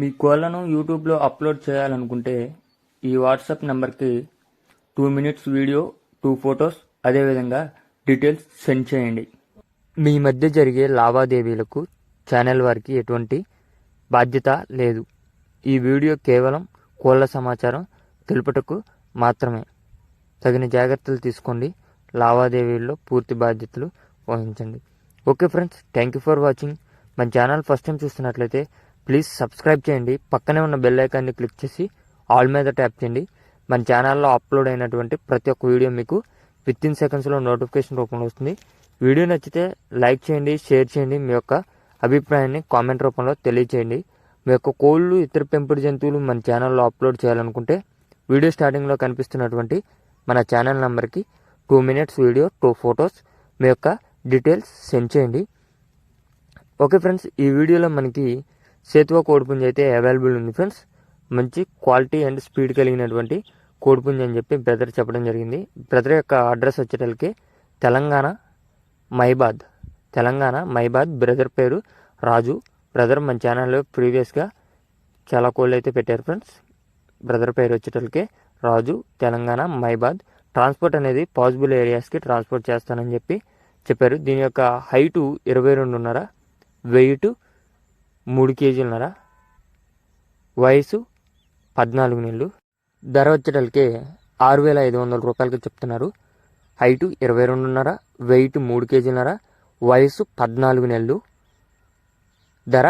మీ కోళ్ళను యూట్యూబ్లో అప్లోడ్ చేయాలనుకుంటే ఈ వాట్సాప్ నెంబర్కి two minutes video two photos అదేవిధంగా డీటెయిల్స్ సెండ్ చేయండి. మీ మధ్య జరిగే లావాదేవీలకు ఛానల్ వారికి ఎటువంటి బాధ్యత లేదు. ఈ వీడియో కేవలం కోళ్ళ సమాచారం తెలుపుటకు మాత్రమే. తగిన జాగ్రత్తలు తీసుకోండి. లావాదేవీల్లో పూర్తి బాధ్యతలు వహించండి. Okay friends thank you for watching. మన ఛానల్ ఫస్ట్ టైం చూస్తున్నట్లయితే ప్లీజ్ సబ్స్క్రైబ్ చేయండి. పక్కనే ఉన్న బెల్ ఐకాన్ని క్లిక్ చేసి ఆల్ మీద ట్యాప్ చేయండి. మన ఛానల్లో అప్లోడ్ అయినటువంటి ప్రతి ఒక్క వీడియో మీకు విత్ ఇన్ సెకండ్స్లో నోటిఫికేషన్ రూపంలో వస్తుంది. వీడియో నచ్చితే లైక్ చేయండి షేర్ చేయండి. మీ యొక్క అభిప్రాయాన్ని కామెంట్ రూపంలో తెలియచేయండి. మీ యొక్క కోళ్ళు ఇతర పెంపుడు జంతువులు మన ఛానల్లో అప్లోడ్ చేయాలనుకుంటే వీడియో స్టార్టింగ్లో కనిపిస్తున్నటువంటి మన ఛానల్ నెంబర్కి two minutes video two photos మీ యొక్క డీటెయిల్స్ సెండ్ చేయండి. ఓకే ఫ్రెండ్స్ ఈ వీడియోలో మనకి సేతువా కోడిపుంజ అయితే అవైలబుల్ ఉంది ఫ్రెండ్స్ మంచి క్వాలిటీ అండ్ స్పీడ్ కలిగినటువంటి కోడిపుంజ అని చెప్పి బ్రదర్ చెప్పడం జరిగింది. బ్రదర్ యొక్క అడ్రస్ వచ్చేటలకి తెలంగాణ మైబాద్. తెలంగాణ మైబాద్ బ్రదర్ పేరు రాజు. బ్రదర్ మన ఛానల్లో ప్రీవియస్గా చాలా కోళ్ళు అయితే పెట్టారు ఫ్రెండ్స్ బ్రదర్ పేరు వచ్చేటలకి రాజు తెలంగాణ మైబాద్. ట్రాన్స్పోర్ట్ అనేది పాసిబుల్ ఏరియాస్కి ట్రాన్స్పోర్ట్ చేస్తానని చెప్పి చెప్పారు. దీని యొక్క హైటు ఇరవై రెండున్నర వెయిట్ మూడు కేజీలున్నర? వయసు పద్నాలుగు నెలలు. ధర వచ్చేటలకే ఆరు వేల ఐదు వందల రూపాయలకి చెప్తున్నారు. హైటు ఇరవై రెండున్నర వెయిట్ మూడు కేజీలున్నర? వయసు పద్నాలుగు నెలలు. ధర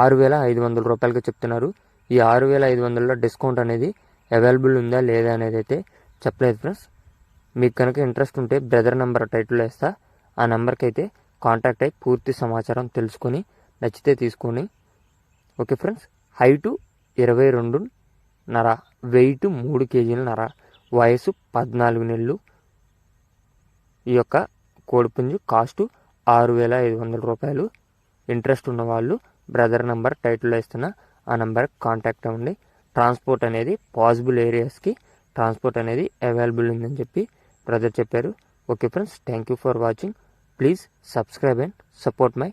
ఆరు వేల ఐదు వందల రూపాయలకి చెప్తున్నారు. ఈ ఆరు వేల ఐదు వందలలో డిస్కౌంట్ అనేది అవైలబుల్ ఉందా లేదా అనేది అయితే చెప్పలేదు ఫ్రెండ్స్. మీకు కనుక ఇంట్రెస్ట్ ఉంటే బ్రదర్ నెంబర్ టైటిల్ వేస్తా. ఆ నెంబర్కి అయితే కాంటాక్ట్ అయ్యి పూర్తి సమాచారం తెలుసుకొని నచ్చితే తీసుకొని ఓకే ఫ్రెండ్స్ హైటు ఇరవై రెండు నర వెయిట్ మూడు కేజీల నర వయసు పద్నాలుగు నెలలు. ఈ యొక్క కోడిపుంజు కాస్టు ఆరు వేల ఐదు వందల రూపాయలు. ఇంట్రెస్ట్ ఉన్న వాళ్ళు బ్రదర్ నెంబర్ టైటిల్లో ఇస్తున్న ఆ నెంబర్ కాంటాక్ట్ అవ్వండి. ట్రాన్స్పోర్ట్ అనేది పాసిబుల్ ఏరియాస్కి ట్రాన్స్పోర్ట్ అనేది అవైలబుల్ ఉందని చెప్పి బ్రదర్ చెప్పారు. Okay friends thank you for watching. Please subscribe and support my